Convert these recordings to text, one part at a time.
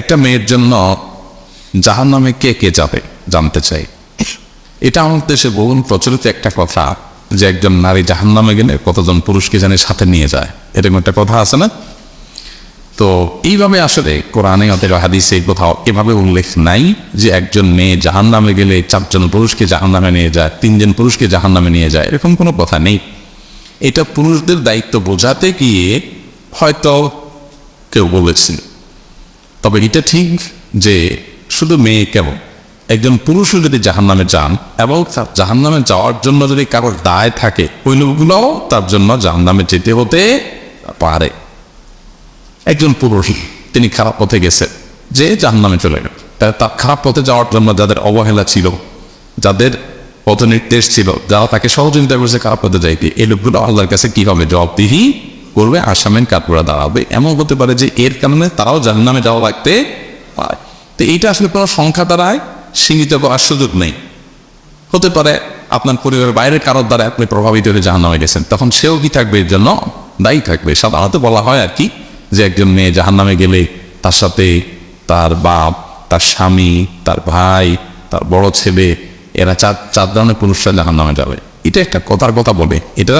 একটা মেয়ের জন্য জাহান নামে কে কে যাবে জানতে চাই। এটা আমাদের দেশে বহুল প্রচলিত একটা কথা যে একজন নারী জাহান নামে গেলে কতজন পুরুষকে জানে সাথে নিয়ে যায়। এরকম একটা কথা আছে না? তো এইভাবে আসলে কোরআনে অথবা হাদিসে কোথাও এভাবে উল্লেখ নাই যে একজন মেয়ে জাহান নামে গেলে চারজন পুরুষকে জাহান নামে নিয়ে যায়, তিনজন পুরুষকে জাহান নামে নিয়ে যায়, এরকম কোনো কথা নেই। এটা পুরুষদের দায়িত্ব বোঝাতে গিয়ে হয়তো কেউ বলেছিল। তবে এটা ঠিক যে শুধু মেয়ে কেমন একজন পুরুষও যদি জাহান নামে যান, এবং জাহান নামে যাওয়ার জন্য যদি কারোর দায় থাকে, ওই লোকগুলোও তার জন্য জাহান নামে যেতে হতে পারে। একজন পুরুষ, তিনি খারাপ পথে গেছে যে জাহান নামে চলে গেল। তার খারাপ পথে যাওয়ার জন্য যাদের অবহেলা ছিল, যাদের পথ নির্দেশ ছিল, যারা তাকে সহযোগিতা করেছে খারাপ পথে যাইতে, এই লোকগুলো আল্লাহর কাছে কি হবে জবাবদিহি করবে আসামেন কাঠগোড়া দাঁড়াবে। এমন হতে পারে যে এর কারণে তারাও জাহান নামে যাওয়া লাগতে পারে। তো এইটা আসলে কোনো সংখ্যা দ্বারায় সীমিত করার সুযোগ নেই। হতে পারে আপনার পরিবারের বাইরের কারোর দ্বারা আপনি প্রভাবিত হয়ে জাহান নামে গেছেন, তখন সেও কি থাকবে এর জন্য? দায়ী থাকবে। সাধারণত বলা হয় আর কি, যে একজন মেয়ে জাহান নামে গেলে তার সাথে তার বাপ, তার স্বামী, তার ভাই, তার বড় ছেলে, এরা চার চার ধরনের পুরুষরা জাহান নামে যাবে। এটা একটা কথার কথা বলে। এটা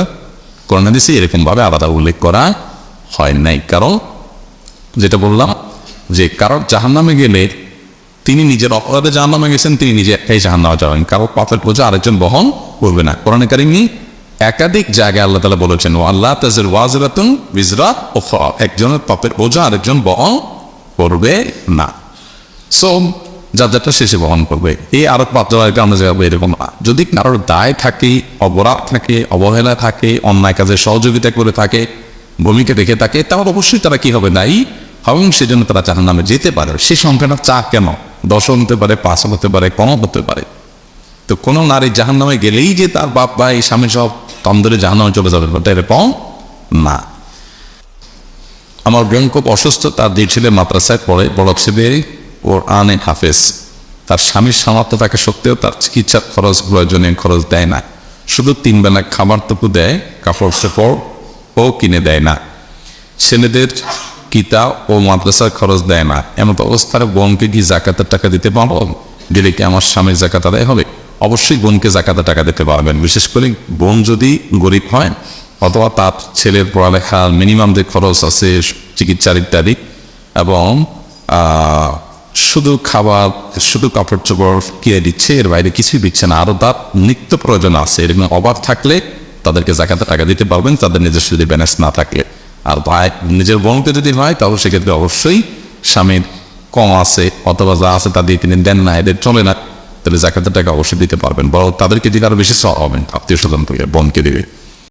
করোনা দিছে এরকম ভাবে আলাদা উল্লেখ করা হয় নাই। কারণ যেটা বললাম যে কারোর জাহান নামে গেলে তিনি নিজের অপরাধে জাহান নামে গেছেন, তিনি নিজে একাই জাহান নামে যাবেন। কারও পাপের বোঝা আরেকজন বহন করবে না। কোরআন কারিমি একাধিক জায়গায় আল্লাহ তালা বলেছেন ও আল্লাহ তাজের ওয়াজরাতুন বিজরা ও একজনের পাপের বোঝা আরেকজন বহন করবে না। সো যার যারটা শেষে বহন করবে। এই আরও পাত্র আমরা এরকম না। যদি কারোর দায় থাকে, অপরাধ থাকে, অবহেলা থাকে, অন্যায় কাজে সহযোগিতা করে থাকে, ভূমিকা রেখে থাকে, তাহলে অবশ্যই তারা কি হবে? দায়ী? এবং সেজন্য তারা জাহান নামে যেতে পারে। সে সংখ্যাটা চা কেন? দশ হতে পারে পাঁচ হতে পারে কম হতে পারে। তো কোনো নারী জাহান নামে গেলেই যে তার বাপ, ভাই, স্বামী সব তন্দরে জাহান নামে চলে যাবে, ব্যাপারটা এরকম না। আমার বোন খুব অসুস্থ, তার দুই ছেলে মাদ্রাসায় পড়ে, বড় ছেলে ওর আনে হাফেজ। তার স্বামীর সামর্থ্য তাকে সত্ত্বেও তার চিকিৎসার খরচ, প্রয়োজনীয় খরচ দেয় না। শুধু তিন বেলা খাবারটুকু দেয়, কাপড় চোপড় ও কিনে দেয় না। ছেলেদের কিতা ও মাদ্রাসার খরচ দেয় না। এমন অবস্থার বোনকে কি জাকাতের টাকা দিতে পারব? দিলে কি আমার স্বামীর জাকাত আদায় হবে? অবশ্যই বোনকে জাকাতের টাকা দিতে পারবেন। বিশেষ করে বোন যদি গরিব হয়, অথবা তার ছেলের পড়ালেখা মিনিমাম যে খরচ আছে, চিকিৎসার ইত্যাদি, এবং শুধু খাবার শুধু কাপড় চোপড় কিনে দিচ্ছে, এর বাইরে কিছুই দিচ্ছে না। আরও তার নিত্য প্রয়োজন আছে। এরকম অভাব থাকলে তাদেরকে জাকাতে টাকা দিতে পারবেন, তাদের নিজস্ব যদি ব্যালেন্স না থাকে। আর ভাই, নিজের বোনকে যদি হয়, তাহলে সেক্ষেত্রে অবশ্যই স্বামীর কম আছে, অথবা যা আছে তা দিয়ে তিনি দেন না, এদের চলে না। তাহলে জাকাতের টাকা অবশ্যই দিতে পারবেন। বরং তাদেরকে দিলে আরও বেশি সব হবেন আত্মীয় স্বজন থেকে, বোনকে দিবে